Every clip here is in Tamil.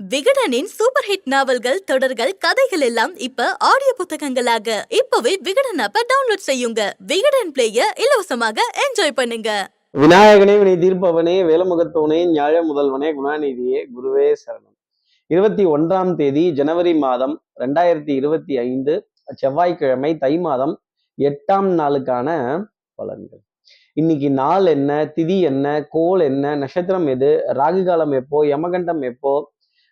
விகடனின் சூப்பர் ஹிட் நாவல்கள் தொடர்கள் கதைகள் எல்லாம் இப்ப ஆடியோ புத்தகங்களாக. இப்பவே விகடன் ஆப்ப டவுன்லோட் செய்யுங்க. விகடன் பிளேய இலவசமாக என்ஜாய் பண்ணுங்க. விநாயகனே வினை தீர்ப்பவனே வேலமுகத்தவனே ஞாழ முதல்வனே குணாநிதியே குருவே சரணம். இருபத்தி ஒன்றாம் தேதி ஜனவரி மாதம் ரெண்டாயிரத்தி இருபத்தி ஐந்து செவ்வாய்க்கிழமை தை மாதம் எட்டாம் நாளுக்கான பலன்கள். இன்னைக்கு நாள் என்ன திதி என்ன கோல் என்ன நட்சத்திரம் எது ராகு காலம் எப்போ யமகண்டம் எப்போ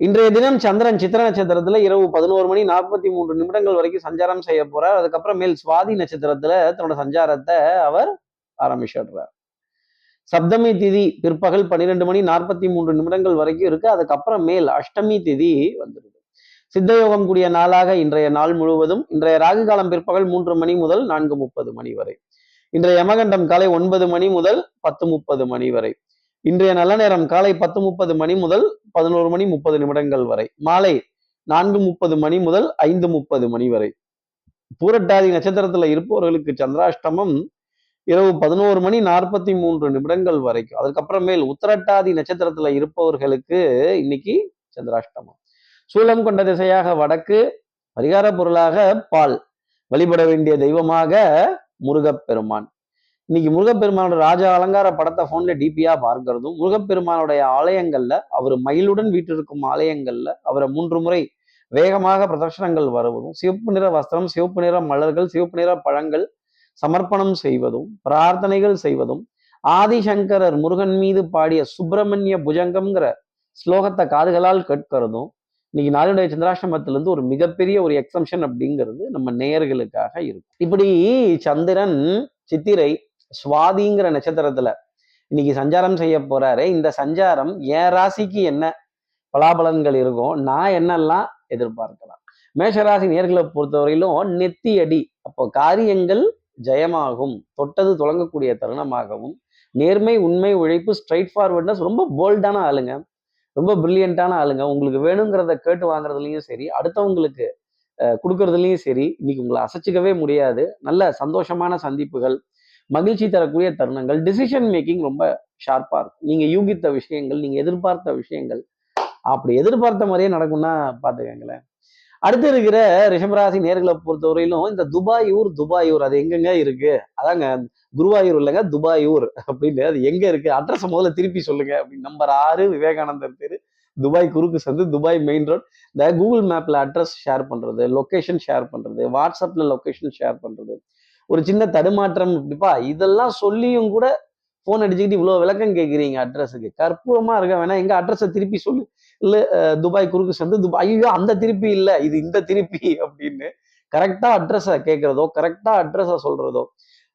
இன்றைய தினம் சந்திரன் சித்திர நட்சத்திரத்துல இரவு பதினோரு மணி நாற்பத்தி மூன்று நிமிடங்கள் வரைக்கும் சஞ்சாரம் செய்ய போறார். அதுக்கப்புறம் மேல் சுவாதி நட்சத்திரத்துல தன்னோட சஞ்சாரத்தை அவர் ஆரம்பிச்சிடுறார். சப்தமி திதி பிற்பகல் பன்னிரெண்டு மணி நாற்பத்தி மூன்று நிமிடங்கள் வரைக்கும் இருக்கு. அதுக்கப்புறம் மேல் அஷ்டமி திதி வந்துடுது. சித்தயோகம் கூடிய நாளாக இன்றைய நாள் முழுவதும் இன்றைய ராகு காலம் பிற்பகல் மூன்று மணி முதல் நான்கு முப்பது மணி வரை இன்றைய யமகண்டம் காலை ஒன்பது மணி முதல் பத்து முப்பது மணி வரை இன்றைய நல்ல நேரம் காலை பத்து முப்பது மணி முதல் பதினோரு மணி முப்பது நிமிடங்கள் வரை. மாலை நான்கு முப்பது மணி முதல் ஐந்து முப்பது மணி வரை. பூரட்டாதி நட்சத்திரத்துல இருப்பவர்களுக்கு சந்திராஷ்டமம் இரவு பதினோரு மணி நாற்பத்தி மூன்று நிமிடங்கள் வரைக்கும். அதுக்கப்புறமேல் உத்தரட்டாதி நட்சத்திரத்துல இருப்பவர்களுக்கு இன்னைக்கு சந்திராஷ்டமம். சூலம் கொண்ட திசையாக வடக்கு பரிகார பொருளாக பால். வழிபட வேண்டிய தெய்வமாக முருகப்பெருமான் இன்னைக்கு முருகப்பெருமானோட ராஜா அலங்கார படத்தை போன்ல டிபியா பார்க்கிறதும் முருகப்பெருமானுடைய ஆலயங்கள்ல அவர் மயிலுடன் வீட்டிருக்கும் ஆலயங்கள்ல அவரை மூன்று முறை வேகமாக பிரதர்ஷனங்கள் வருவதும் சிவப்பு நிற வஸ்திரம் சிவப்பு நிற மலர்கள் சிவப்பு நிற பழங்கள் சமர்ப்பணம் செய்வதும் பிரார்த்தனைகள் செய்வதும் ஆதிசங்கரர் முருகன் மீது பாடிய சுப்பிரமணிய புஜங்கம்ங்கிற ஸ்லோகத்தை காதுகளால் கேட்கிறதும் இன்னைக்கு நாளுடைய சந்திராஷ்டமத்திலிருந்து ஒரு மிகப்பெரிய ஒரு எக்ஸம்ஷன் அப்படிங்கிறது நம்ம நேயர்களுக்காக இருக்கும். இப்படி சந்திரன் சித்திரை சுவாதிங்கிற நட்சத்திரத்துல இன்னைக்கு சஞ்சாரம் செய்ய போறாரு. இந்த சஞ்சாரம் என் ராசிக்கு என்ன பலாபலன்கள் இருக்கும் நான் என்னெல்லாம் எதிர்பார்க்கலாம். மேஷராசி நேர்களை பொறுத்தவரையிலும் நெத்தி அடி. அப்போ காரியங்கள் ஜெயமாகும். தொட்டது தொடங்கக்கூடிய தருணமாகவும் நேர்மை உண்மை உழைப்பு ஸ்ட்ரைட் ஃபார்வர்ட்னஸ் ரொம்ப போல்டான ஆளுங்க. ரொம்ப பிரில்லியண்டான ஆளுங்க. உங்களுக்கு வேணுங்கிறத கேட்டு வாங்குறதுலயும் சரி அடுத்தவங்களுக்கு கொடுக்கறதுலயும் சரி இன்னைக்கு உங்களை அசைச்சிக்கவே முடியாது. நல்ல சந்தோஷமான சந்திப்புகள். மகிழ்ச்சி தரக்கூடிய தருணங்கள் டிசிஷன் மேக்கிங் ரொம்ப ஷார்ப்பா இருக்கும். நீங்க யூகித்த விஷயங்கள் நீங்க எதிர்பார்த்த விஷயங்கள் அப்படி எதிர்பார்த்த மாதிரியே நடக்கும்னா பாத்துக்கங்களேன் அடுத்து இருக்கிற ரிஷபராசி நேர்களை பொறுத்தவரையிலும் இந்த துபாயூர் துபாயூர் அது எங்கெங்க இருக்கு? அதாங்க குருவாயூர் இல்லைங்க துபாயூர் அப்படின்னு அது எங்க இருக்கு? அட்ரஸ் முதல்ல திருப்பி சொல்லுங்க அப்படின்னு நம்பர் ஆறு விவேகானந்தர் தெரு துபாய் குறுக்கு சந்து துபாய் மெயின் ரோட் இந்த கூகுள் மேப்ல அட்ரஸ் ஷேர் பண்றது லொக்கேஷன் ஷேர் பண்றது வாட்ஸ்அப்ல லொக்கேஷன் ஷேர் பண்றது ஒரு சின்ன தடுமாற்றம் இப்படிப்பா இதெல்லாம் சொல்லியும் கூட ஃபோன் அடிச்சுக்கிட்டு இவ்வளோ விளக்கம் கேட்குறீங்க அட்ரஸுக்கு கற்பூரமா இருக்க வேணா எங்க அட்ரஸை திருப்பி சொல்லு. இல்லை துபாய் குறுக்கு சந்து துபாய். ஐயோ அந்த திருப்பி இல்லை. இது இந்த திருப்பி அப்படின்னு கரெக்டா அட்ரஸை கேட்கறதோ கரெக்டாக அட்ரஸை சொல்றதோ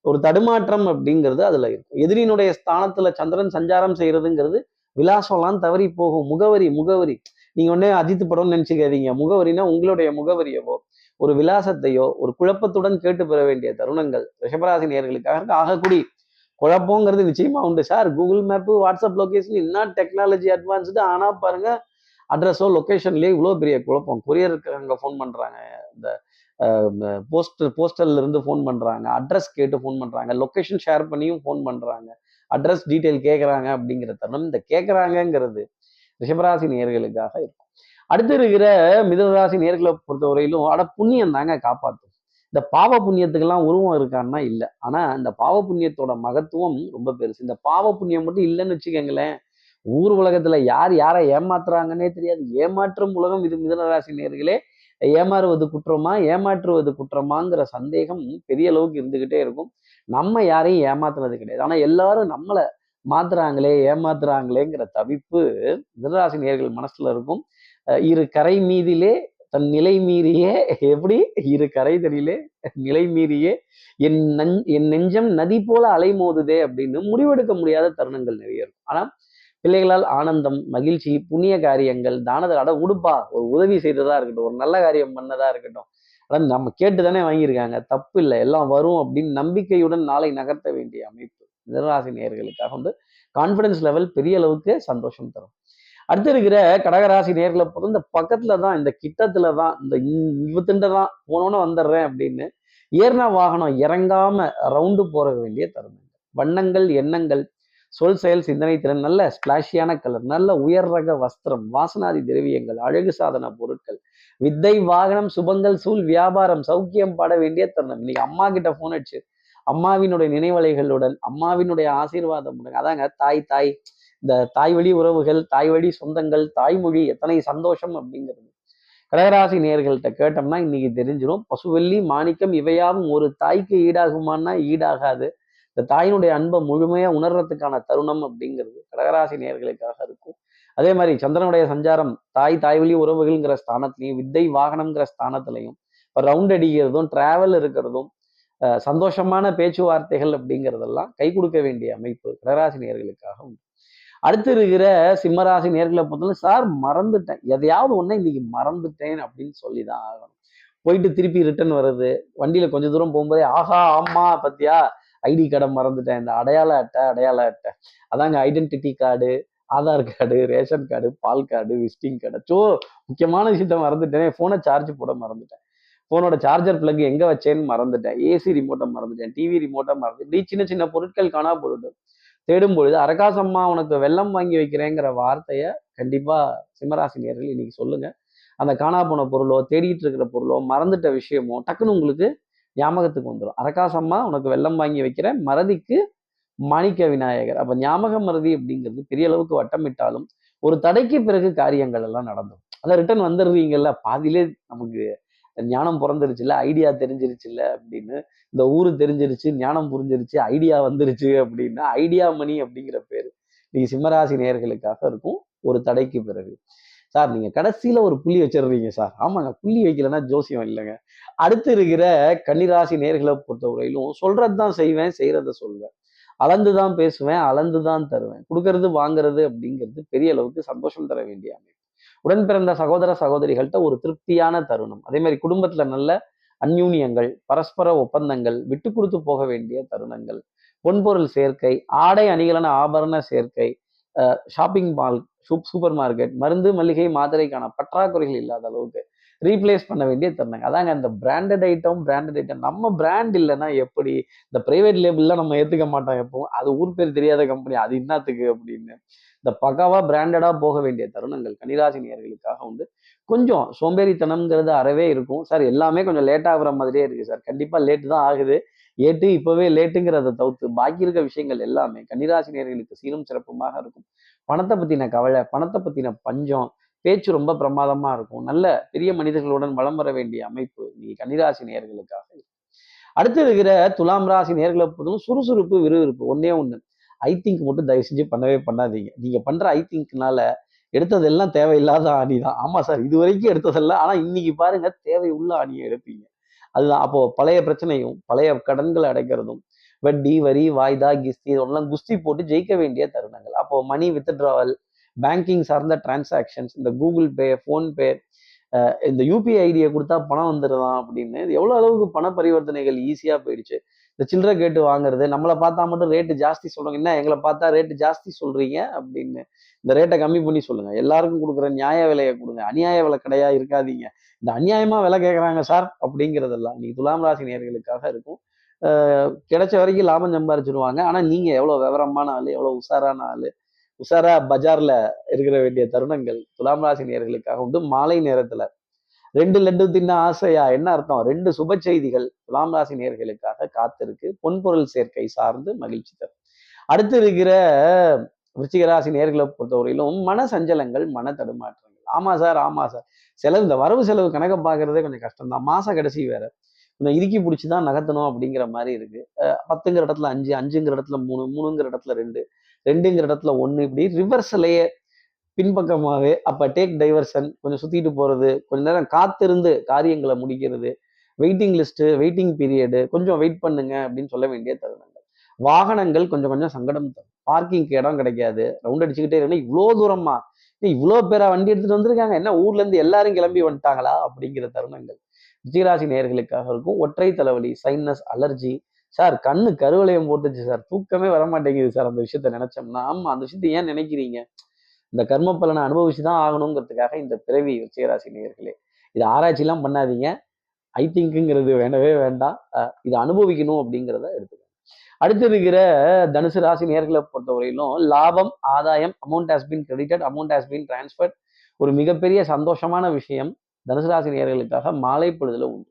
ஒரு தடுமாற்றம் அப்படிங்கிறது அதுல இருக்கும். எதிரியினுடைய ஸ்தானத்துல சந்திரன் சஞ்சாரம் செய்யறதுங்கிறது விலாசம்லாம் தவறி போகும். முகவரி முகவரி. நீங்கள் ஒன்றே அஜித் படம்னு நினச்சிக்காதீங்க. முகவரினா உங்களுடைய முகவரியவோ ஒரு விலாசத்தையோ ஒரு குழப்பத்துடன் கேட்டு பெற வேண்டிய தருணங்கள் ரிஷபராசி நேர்களுக்காக ஆகக்கூடி குழப்பங்கிறது நிச்சயமா உண்டு. Sir Google map WhatsApp location என்ன டெக்னாலஜி அட்வான்ஸ்டு? ஆனா பாருங்க அட்ரஸோ லொக்கேஷன்லேயே இவ்வளோ பெரிய குழப்பம். கொரியருக்கு அங்கே ஃபோன் பண்ணுறாங்க இந்த போஸ்ட் போஸ்டல்ல இருந்து ஃபோன் பண்ணுறாங்க அட்ரஸ் கேட்டு ஃபோன் பண்ணுறாங்க லொக்கேஷன் ஷேர் பண்ணியும் ஃபோன் பண்ணுறாங்க அட்ரஸ் டீட்டெயில் கேட்குறாங்க அப்படிங்கிற தருணம் இந்த கேட்குறாங்கங்கிறது ரிஷபராசி நேர்களுக்காக இருக்கும். அடுத்து இருக்கிற மிதனராசி நேர்களை பொறுத்தவரையிலும் அட புண்ணியம் தாங்க காப்பாற்றும் இந்த பாவ புண்ணியத்துக்கெல்லாம் உருவம் இருக்கான்னா இல்லை. ஆனால் இந்த பாவ புண்ணியத்தோட மகத்துவம் ரொம்ப பெருசு. இந்த பாவ புண்ணியம் மட்டும் இல்லைன்னு வச்சுக்கோங்களேன் ஊர் உலகத்துல யார் யாரை ஏமாத்துறாங்கன்னே தெரியாது. ஏமாற்றும் உலகம் இது மிதனராசி நேர்களே. ஏமாறுவது குற்றமா ஏமாற்றுவது குற்றமாங்கிற சந்தேகம் பெரிய அளவுக்கு இருந்துகிட்டே இருக்கும். நம்ம யாரையும் ஏமாத்துறது கிடையாது. ஆனா எல்லாரும் நம்மளை மாத்துறாங்களே ஏமாத்துறாங்களேங்கிற தவிப்பு மிதனராசி நேர்கள் மனசுல இருக்கும். இரு கரை மீதிலே தன் நிலை மீறியே எப்படி? இரு கரை தெரியலே நிலை மீறியே என் நஞ் என் நெஞ்சம் நதி போல அலைமோதுதே அப்படின்னு முடிவெடுக்க முடியாத தருணங்கள் நிறைய இருக்கும். ஆனால் பிள்ளைகளால் ஆனந்தம் மகிழ்ச்சி புண்ணிய காரியங்கள் தானதை அட உடுப்பா ஒரு உதவி செய்ததா இருக்கட்டும் ஒரு நல்ல காரியம் பண்ணதா இருக்கட்டும் ஆனால் நம்ம கேட்டு தானே வாங்கியிருக்காங்க தப்பு இல்லை எல்லாம் வரும் அப்படின்னு நம்பிக்கையுடன் நாளை நகர்த்த வேண்டிய அமைப்பு மிதராசி நேர்களுக்காக வந்து கான்ஃபிடன்ஸ் லெவல் பெரிய அளவுக்கு சந்தோஷம் தரும். அடுத்து இருக்கிற கடகராசி நேர்களை பொறுத்த இந்த பக்கத்துல தான் இந்த கிட்டத்துல தான் இந்த இவத்துண்ட தான் போனோன்னு வந்துடுறேன் அப்படின்னு ஏறின வாகனம் இறங்காம ரவுண்டு போற வேண்டிய தருணங்கள். வண்ணங்கள் எண்ணங்கள் சொல் செயல் சிந்தனை திறன் நல்ல ஸ்பிளாஷியான கலர் நல்ல உயர் ரக வஸ்திரம் வாசனாதி திரவியங்கள் அழகு சாதன பொருட்கள் வித்தை வாகனம் சுபங்கள் சூழ் வியாபாரம் சௌக்கியம் பாட வேண்டிய தருணம். இன்னைக்கு அம்மா கிட்ட போன் அடிச்சு அம்மாவினுடைய நினைவலைகளுடன் அம்மாவினுடைய ஆசீர்வாதம் அதாங்க தாய் தாய் இந்த தாய் வழி உறவுகள் தாய் வழி சொந்தங்கள் தாய்மொழி எத்தனை சந்தோஷம் அப்படிங்கிறது. கடகராசி நேர்கள்ட்ட கேட்டோம்னா இன்னைக்கு தெரிஞ்சிடும் பசுவெள்ளி மாணிக்கம் இவையாவும் ஒரு தாய்க்கு ஈடாகுமான்னா ஈடாகாது. இந்த தாயினுடைய அன்பை முழுமையா உணர்றதுக்கான தருணம் அப்படிங்கிறது கடகராசி நேர்களுக்காக இருக்கும். அதே மாதிரி சந்திரனுடைய சஞ்சாரம் தாய் தாய்வழி உறவுகள்ங்கிற ஸ்தானத்திலையும் வித்தை வாகனம்ங்கிற ஸ்தானத்திலையும் இப்போ ரவுண்ட் அடிக்கிறதும் டிராவல் இருக்கிறதும் சந்தோஷமான பேச்சுவார்த்தைகள் அப்படிங்கிறதெல்லாம் கை கொடுக்க வேண்டிய அமைப்பு கடகராசி உண்டு. அடுத்து இருக்கிற சிம்மராசி நேர்களை பொறுத்தவரை சார் மறந்துட்டேன். எதையாவது ஒண்ணு இன்னைக்கு மறந்துட்டேன் அப்படின்னு சொல்லி தான் ஆகணும். போயிட்டு திருப்பி ரிட்டர்ன் வருது வண்டியில கொஞ்சம் தூரம் போகும்போதே ஆஹா ஆமா பத்தியா? ஐடி கார்டை மறந்துட்டேன். இந்த அடையாள அட்டை அடையாள அட்டை. அதாங்க identity card Aadhaar card ration card பால் கார்டு விசிட்டிங் கார்டு ஸோ முக்கியமான விஷயத்த மறந்துட்டேன். ஃபோனை சார்ஜ் போட மறந்துட்டேன். ஃபோனோட சார்ஜர் பிளக் எங்க வச்சேன்னு மறந்துட்டேன். ஏசி ரிமோட்டை மறந்துட்டேன். டிவி ரிமோட்டை மறந்துட்டேன் இப்படி சின்ன சின்ன பொருட்கள் காணா பொருட்கள் தேடும் பொழுது அரகாசம்மா உனக்கு வெள்ளம் வாங்கி வைக்கிறேங்கிற வார்த்தையை கண்டிப்பா சிம்மராசினியர்கள் இன்னைக்கு சொல்லுங்க. அந்த காணா போன பொருளோ தேடிட்டு இருக்கிற பொருளோ மறந்துட்ட விஷயமோ டக்குன்னு உங்களுக்கு ஞாபகத்துக்கு வந்துடும் அரகாசம்மா உனக்கு வெள்ளம் வாங்கி வைக்கிற மறதிக்கு மாணிக்க விநாயகர். அப்போ ஞாபக மறதி அப்படிங்கிறது பெரிய அளவுக்கு வட்டமிட்டாலும் ஒரு தடைக்கு பிறகு காரியங்கள் எல்லாம் நடந்துடும் அதான் ரிட்டர்ன் வந்துடுறீங்கல்ல பாதியிலே நமக்கு ஞானம் பிறந்துருச்சுல ஐடியா தெரிஞ்சிருச்சுல்ல அப்படின்னு. இந்த ஊர் தெரிஞ்சிருச்சு ஞானம் புரிஞ்சிருச்சு ஐடியா வந்துருச்சு அப்படின்னா ஐடியா மணி அப்படிங்கிற பேரு நீங்க சிம்மராசி நேயர்களுக்காக இருக்கும். ஒரு தடைக்கு பிறகு. சார் நீங்க கடைசியில ஒரு புள்ளி வச்சிடுறீங்க சார். ஆமாங்க புள்ளி வைக்கலன்னா ஜோசியம் இல்லைங்க. அடுத்து இருக்கிற கன்னிராசி நேர்களை பொறுத்தவரையிலும் சொல்றதுதான் செய்வேன் செய்யறத சொல்வேன். அளந்து தான் பேசுவேன் அளந்து தான் தருவேன். கொடுக்கறது வாங்குறது அப்படிங்கிறது பெரிய அளவுக்கு சந்தோஷம் தர வேண்டிய அமைப்பு. உடன் பிறந்த சகோதர சகோதரிகள்கிட்ட ஒரு திருப்தியான தருணம். அதே மாதிரி குடும்பத்துல நல்ல அந்யூன்யங்கள் பரஸ்பர ஒப்பந்தங்கள் விட்டு கொடுத்து போக வேண்டிய தருணங்கள் பொன்பொருள் சேர்க்கை ஆடை அணிகலன ஆபரண சேர்க்கை ஷாப்பிங் மால் சூப் சூப்பர் மார்க்கெட் மருந்து மளிகை மாத்திரைக்கான பற்றாக்குறைகள் இல்லாத அளவுக்கு ரீப்ளேஸ் பண்ண வேண்டிய தருணங்க அதாங்க அந்த பிராண்டட் ஐட்டம் பிராண்டட் ஐட்டம் நம்ம பிராண்ட் இல்லைன்னா எப்படி? இந்த பிரைவேட் லேபிள்லாம் நம்ம ஏற்றுக்க மாட்டோம் எப்பவும். அது ஊர் பேர் தெரியாத கம்பெனி அது என்னத்துக்கு அப்படின்னு. இந்த பக்காவாக பிராண்டடாக போக வேண்டிய தருணங்கள் கன்னிராசி உண்டு. கொஞ்சம் சோம்பேறித்தனம்ங்கிறது அறவே இருக்கும். சார் எல்லாமே கொஞ்சம் லேட் ஆகுற மாதிரியே இருக்குது சார். கண்டிப்பாக லேட்டு தான் ஆகுது. ஏட்டு இப்போவே லேட்டுங்கிறத தவிர்த்து பாக்கி இருக்க விஷயங்கள் எல்லாமே கன்னிராசி சீரும் சிறப்புமாக இருக்கும். பணத்தை பற்றின கவலை பணத்தை பற்றின பஞ்சம் பேச்சு ரொம்ப பிரமாதமா இருக்கும். நல்ல பெரிய மனிதர்களுடன் வளம் வர வேண்டிய அமைப்பு நீ கன்னிராசி நேர்களுக்காக அடுத்து இருக்கிற துலாம் ராசி நேர்களை பொறுத்தவரை சுறுசுறுப்பு விறுவிறுப்பு ஒன்னே ஒன்று ஐ திங்க் மட்டும் தயவு செஞ்சு பண்ணவே பண்ணாதீங்க. நீங்க பண்ற ஐ திங்க்னால எடுத்ததெல்லாம் தேவையில்லாத ஆணி தான். ஆமா சார் இது வரைக்கும் எடுத்ததெல்லாம் ஆனா இன்னைக்கு பாருங்க தேவை உள்ள ஆணியை எடுப்பீங்க. அதுதான். அப்போ பழைய பிரச்சனையும் பழைய கடன்களை அடைக்கிறதும் வட்டி வரி வாய்தா கிஸ்தி இதெல்லாம் குஸ்தி போட்டு ஜெயிக்க வேண்டிய தருணங்கள். அப்போ மணி வித்ட்ராவல் பேங்கிங் சார்ந்த டிரான்சாக்ஷன்ஸ் இந்த கூகுள் பே ஃபோன்பே இந்த யூபிஐ ஐடியை கொடுத்தா பணம் வந்துடுதான் அப்படின்னு இது எவ்வளோ அளவுக்கு பண பரிவர்த்தனைகள் ஈஸியாக போயிடுச்சு. இந்த சில்லறை கேட்டு வாங்குறது நம்மளை பார்த்தா மட்டும் ரேட்டு ஜாஸ்தி சொல்றாங்க என்ன எங்களை பார்த்தா ரேட்டு ஜாஸ்தி சொல்கிறீங்க அப்படின்னு இந்த ரேட்டை கம்மி பண்ணி சொல்லுங்கள் எல்லாருக்கும் கொடுக்குற நியாய விலையை கொடுங்க. அநியாய விலை கடையா இருக்காதீங்க. இந்த அநியாயமாக விலை கேட்குறாங்க சார் அப்படிங்கிறதெல்லாம் நீ துலாம் ராசி நேர்களுக்காக இருக்கும். கிடைச்ச வரைக்கும் லாபம் சம்பாரிச்சிருவாங்க. ஆனால் நீங்கள் எவ்வளோ விவரமான ஆள் எவ்வளோ உஷாரான ஆள் உஷாரா பஜார்ல இருக்கிற வேண்டிய தருணங்கள் துலாம் ராசி நேர்களுக்காக உண்டு. மாலை நேரத்துல ரெண்டு லட்டு தின்ன ஆசையா? என்ன அர்த்தம்? ரெண்டு சுப செய்திகள் துலாம் ராசி நேர்களுக்காக காத்திருக்கு. பொன்பொருள் சேர்க்கை சார்ந்து மகிழ்ச்சி தரும். அடுத்து இருக்கிற விருச்சிகராசி நேர்களை பொறுத்தவரையிலும் மன சஞ்சலங்கள் மன தடுமாற்றங்கள். ஆமா சார் ஆமா சார். செலவு இந்த வரவு செலவு கணக்கை பார்க்கறதே கொஞ்சம் கஷ்டம் தான் மாச கடைசி வேற. கொஞ்சம் இறுக்கி பிடிச்சி தான் நகர்த்தணும் அப்படிங்கிற மாதிரி இருக்கு. அஹ் பத்துங்கிற இடத்துல அஞ்சு அஞ்சுங்கிற இடத்துல மூணு மூணுங்கிற இடத்துல ரெண்டு. ரெண்டுங்கிற இடத்துல ஒன்று இப்படி ரிவர்ஸ்லேயே பின்பக்கமாகவே அப்போ டேக் டைவர்ஷன் கொஞ்சம் சுற்றிட்டு போகிறது கொஞ்ச நேரம் காத்திருந்து காரியங்களை முடிக்கிறது வெயிட்டிங் லிஸ்ட்டு வெயிட்டிங் பீரியடு கொஞ்சம் வெயிட் பண்ணுங்க அப்படின்னு சொல்ல வேண்டிய தருணங்கள். வாகனங்கள் கொஞ்சம் கொஞ்சம் சங்கடம் தரும். பார்க்கிங்க்கு இடம் கிடைக்காது. ரவுண்ட் அடிச்சுக்கிட்டே இருக்கணும் இவ்வளோ தூரமா? இவ்வளோ பேரா வண்டி எடுத்துட்டு வந்திருக்காங்க. என்ன ஊர்ல இருந்து எல்லாரும் கிளம்பி வந்துட்டாங்களா? அப்படிங்கிற தருணங்கள். ரிச்சிகராசி நேயர்களுக்காக இருக்கும். ஒற்றை தலைவலி சைனஸ் அலர்ஜி சார் கண்ணு கருவளையம் போட்டுச்சு சார். தூக்கமே வர மாட்டேங்குது சார் அந்த விஷயத்த நினைச்சோம்னா. ஆமா அந்த விஷயத்த ஏன் நினைக்கிறீங்க? இந்த கர்ம பலனை அனுபவிச்சு தான் ஆகணுங்கிறதுக்காக இந்த பிறவி ரிச்சிகராசி நேயர்களே இது ஆராய்ச்சிலாம் பண்ணாதீங்க. ஐ திங்க்குங்கிறது வேண்டவே வேண்டாம். இது அனுபவிக்கணும் அப்படிங்கிறத எடுத்துக்கோங்க. அடுத்து இருக்கிற தனுசு ராசி நேர்களை பொறுத்தவரையிலும் லாபம் ஆதாயம் amount has been credited amount has been transferred. ஒரு மிகப்பெரிய சந்தோஷமான விஷயம் தனுசு ராசி நேர்களுக்காக மாலை பொழுதுல உண்டு.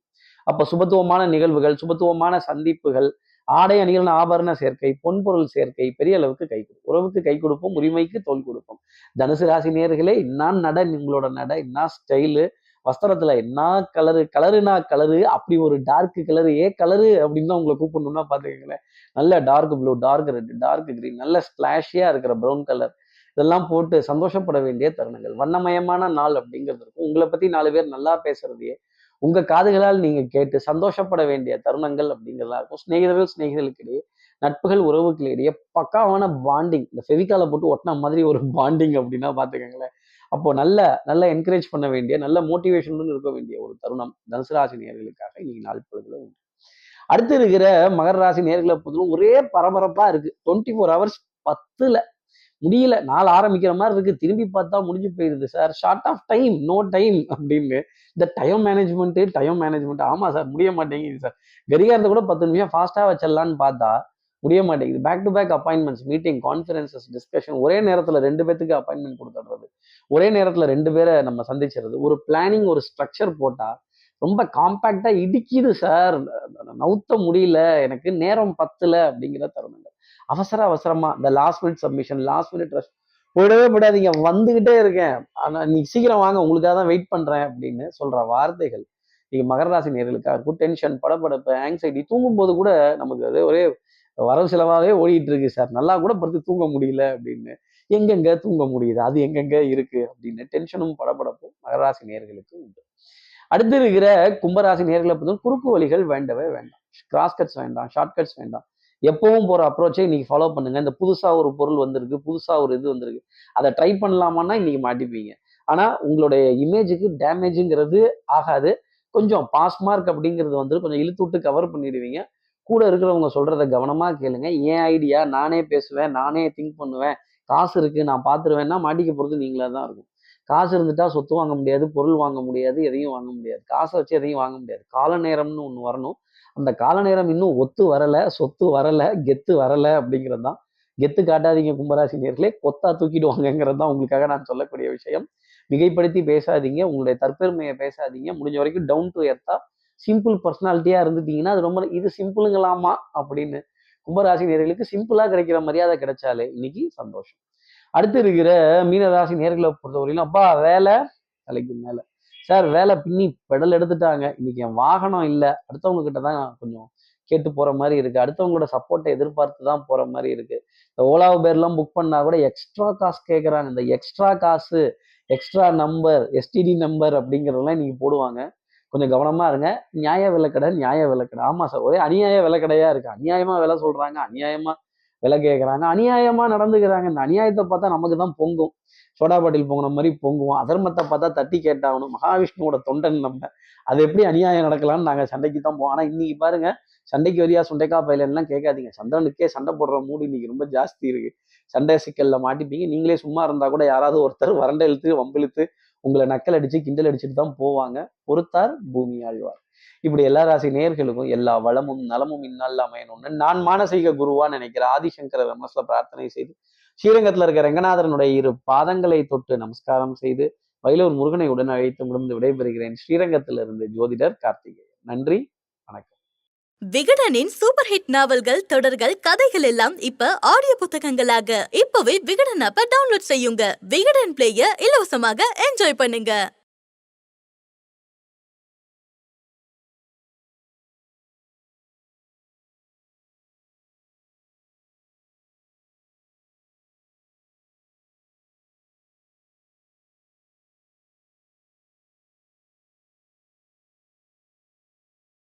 அப்போ சுபத்துவமான நிகழ்வுகள் சுபத்துவமான சந்திப்புகள் ஆடை அணிகள் ஆபரண சேர்க்கை பொன்பொருள் சேர்க்கை பெரிய அளவுக்கு கை கொடுக்கும் உறவுக்கு கை கொடுப்போம் உரிமைக்கு தோல் கொடுப்போம். தனுசு ராசி நேர்களே என்ன நட உங்களோட நட என்ன ஸ்டைலு வஸ்திரத்துல என்ன கலரு கலருனா கலரு அப்படி ஒரு டார்க் கலரு ஏ கலரு அப்படின்னு தான் உங்களை கூப்பிடணும்னா பாத்துக்கங்களேன் நல்ல dark blue dark red dark green நல்ல ஸ்பிளாஷியா இருக்கிற ப்ரௌன் கலர் இதெல்லாம் போட்டு சந்தோஷப்பட வேண்டிய தருணங்கள். வண்ணமயமான நாள் அப்படிங்கிறது இருக்கும். உங்களை பத்தி நாலு பேர் நல்லா பேசுறதையே உங்க காதுகளால் நீங்க கேட்டு சந்தோஷப்பட வேண்டிய தருணங்கள் அப்படிங்கிறதா இருக்கும். சிநேகிதர்கள் சிநேகிதர்களுக்கிடையே நட்புகள் உறவுகளிடையே பக்காவான பாண்டிங் இந்த ஃபெவிக்கால போட்டு ஒட்டின மாதிரி ஒரு பாண்டிங் அப்படின்னா பாத்துக்கோங்களேன் அப்போ நல்ல நல்ல என்கரேஜ் பண்ண வேண்டிய நல்ல மோட்டிவேஷனுடன் இருக்க வேண்டிய ஒரு தருணம் தனுசு ராசி நேர்களுக்காக இன்னைக்கு நாள் பொழுதுல உண்டு. அடுத்து இருக்கிற மகர ராசி நேர்களை பொறுத்தவரை ஒரே பரபரப்பா இருக்கு. டுவெண்ட்டி ஃபோர் ஹவர்ஸ் பத்துல முடியல. நாள் ஆரம்பிக்கிற மாதிரி இருக்கு. திரும்பி பார்த்தா முடிஞ்சு போயிடுது sir. Short of time no time அப்படின்னு. இந்த டைம் மேனேஜ்மெண்ட் டைம் மேனேஜ்மெண்ட் ஆமா சார். முடிய மாட்டேங்குது சார். கரிகாரத்தை கூட பத்து நிமிஷம் ஃபாஸ்டா வச்சிடலான்னு பார்த்தா முடிய மாட்டேங்குது. Back to back appointments meeting conferences discussion ஒரே நேரத்தில் ரெண்டு பேத்துக்கு அப்பாயின்மெண்ட் கொடுத்துடுறது. ஒரே நேரத்தில் ரெண்டு பேரை நம்ம சந்திச்சிடுறது. ஒரு பிளானிங் ஒரு ஸ்ட்ரக்சர் போட்டால் ரொம்ப காம்பேக்டாக இடிக்குது சார். நவுத்த முடியல. எனக்கு நேரம் பத்தலை அப்படிங்கிற தருணங்கள். அவசர அவசரமா இந்த last minute submission last minute rush போயிடவே போயிடாதீங்க. வந்துகிட்டே இருக்கேன். ஆனா நீ சீக்கிரம் வாங்க. உங்களுக்காக தான் வெயிட் பண்றேன் அப்படின்னு சொல்ற வார்த்தைகள் நீங்க மகர ராசி நேர்களுக்காக இருக்கும் டென்ஷன் படபடப்பு ஆங்ஸைட்டி தூங்கும்போது கூட நமக்கு அது ஒரே வரவு செலவாகவே ஓடிட்டு இருக்கு சார் நல்லா கூட படுத்து தூங்க முடியல அப்படின்னு எங்கெங்க தூங்க முடியுது? அது எங்கெங்க இருக்கு? அப்படின்னு டென்ஷனும் படப்படப்பும் மகராசி நேர்களுக்கு உண்டு. அடுத்து இருக்கிற கும்பராசி நேர்களை பார்த்தோம் குறுக்கு வழிகள் வேண்டவே வேண்டாம். கிராஸ் கட்ஸ் வேண்டாம் ஷார்ட் கட்ஸ் வேண்டாம். எப்பவும் போற அப்ரோச்சை இன்னைக்கு ஃபாலோ பண்ணுங்க. இந்த புதுசா ஒரு பொருள் வந்திருக்கு புதுசா ஒரு இது வந்திருக்கு. அதை ட்ரை பண்ணலாமான்னா இன்னைக்கு மாட்டிப்பீங்க. ஆனா உங்களுடைய இமேஜுக்கு டேமேஜுங்கிறது ஆகாது. கொஞ்சம் பாஸ் மார்க் அப்படிங்கிறது வந்து கொஞ்சம் இழுத்து விட்டு கவர் பண்ணிடுவீங்க. கூட இருக்கிறவங்க சொல்றத கவனமா கேளுங்க. ஏன் ஐடியா நானே பேசுவேன். நானே திங்க் பண்ணுவேன். காசு இருக்கு. நான் பார்த்துருவேன்னா மாட்டிக்க போறது நீங்களா தான் இருக்கும். காசு இருந்துட்டா சொத்து வாங்க முடியாது. பொருள் வாங்க முடியாது. எதையும் வாங்க முடியாது. காசை வச்சு எதையும் வாங்க முடியாது. கால நேரம்னு ஒன்று வரணும். அந்த கால நேரம் இன்னும் ஒத்து வரலை சொத்து வரலை கெத்து வரலை அப்படிங்கிறது தான். கெத்து காட்டாதீங்க கும்பராசி நேர்களே கொத்தா தூக்கிடுவாங்கங்கிறது தான் உங்களுக்காக நான் சொல்லக்கூடிய விஷயம். மிகைப்படுத்தி பேசாதீங்க உங்களுடைய தற்பெருமையை பேசாதீங்க. முடிஞ்ச வரைக்கும் டவுன் டு எர்த்தா சிம்பிள் பர்சனாலிட்டியாக இருந்துட்டீங்கன்னா அது ரொம்ப இது சிம்பிளுங்களாமா அப்படின்னு கும்பராசி நேர்களுக்கு சிம்பிளாக கிடைக்கிற மரியாதை கிடைச்சாலே இன்னைக்கு சந்தோஷம். அடுத்து இருக்கிற மீனராசி நேர்களை பொறுத்தவரையிலும் அப்பா வேலை தலைக்கு மேலே. சார் வேலை பின்னி பெடல் எடுத்துட்டாங்க. இன்னைக்கு என் வாகனம் இல்லை. அடுத்தவங்க கிட்ட தான் கொஞ்சம் கேட்டு போற மாதிரி இருக்கு. அடுத்தவங்களோட சப்போர்ட்டை எதிர்பார்த்து தான் போற மாதிரி இருக்கு. இந்த ஓலா பேர்லாம் புக் பண்ணா கூட எக்ஸ்ட்ரா காசு கேட்குறாங்க இந்த எக்ஸ்ட்ரா காசு எக்ஸ்ட்ரா நம்பர் எஸ்டிடி நம்பர் அப்படிங்கிறதெல்லாம் இன்னைக்கு போடுவாங்க. கொஞ்சம் கவனமா இருங்க. நியாய விலைக்கடை நியாய விலைக்கடை ஆமா சார் ஒரே அநியாய விலைக்கடையாக இருக்கு. அநியாயமா விலை சொல்றாங்க. அநியாயமா விலை கேட்குறாங்க அநியாயமாக நடந்துக்கிறாங்க. இந்த அநியாயத்தை பார்த்தா நமக்கு தான் பொங்கும். சோடா பாட்டில் பொங்குன மாதிரி பொங்குவோம். அதர்மத்தை பார்த்தா தட்டி கேட்டாகணும். மகாவிஷ்ணுவோட தொண்டன் நம்ம. அது எப்படி அநியாயம் நடக்கலாம்னு நாங்கள் சண்டைக்கு தான் போவோம். ஆனால் இன்னைக்கு பாருங்க சண்டைக்கு வரியா சுண்டைக்கா பயிலெல்லாம் கேட்காதீங்க. சந்திரனுக்கே சண்டை போடுற மூடு இன்னைக்கு ரொம்ப ஜாஸ்தி இருக்கு. சண்டை சிக்கல்ல மாட்டிப்பீங்க. நீங்களே சும்மா இருந்தா கூட யாராவது ஒருத்தர் வறண்ட இழுத்து வம்பிழுத்து உங்களை நக்கல் அடிச்சு கிண்டல் அடிச்சுட்டு தான் போவாங்க. பொறுத்தார் பூமி ஆழ்வார். இப்படி எல்லா ராசி நேர்களுக்கும் எல்லா வளமும் நலமும் இந்நாள் அமையணும்னு நான் மானசீக குருவா நினைக்கிற ஆதிசங்கர மனசுல பிரார்த்தனை செய்து ஸ்ரீரங்கத்துல இருக்கிற ரங்கநாதரனுடைய இரு பாதங்களை தொட்டு நமஸ்காரம் செய்து வயலூர் முருகனை உடன் அழைத்து முடிந்து விடைபெறுகிறேன். ஸ்ரீரங்கத்திலிருந்து ஜோதிடர் கார்த்திகேயன். நன்றி வணக்கம். விகடனின் சூப்பர் ஹிட் நாவல்கள் தொடர்கள் கதைகள் எல்லாம் இப்ப ஆடியோ புத்தகங்களாக. இப்பவே விகடன் ஆப்ப டவுன்லோட் செய்யுங்க. விகடன் பிளேய இலவசமாக என்ஜாய் பண்ணுங்க.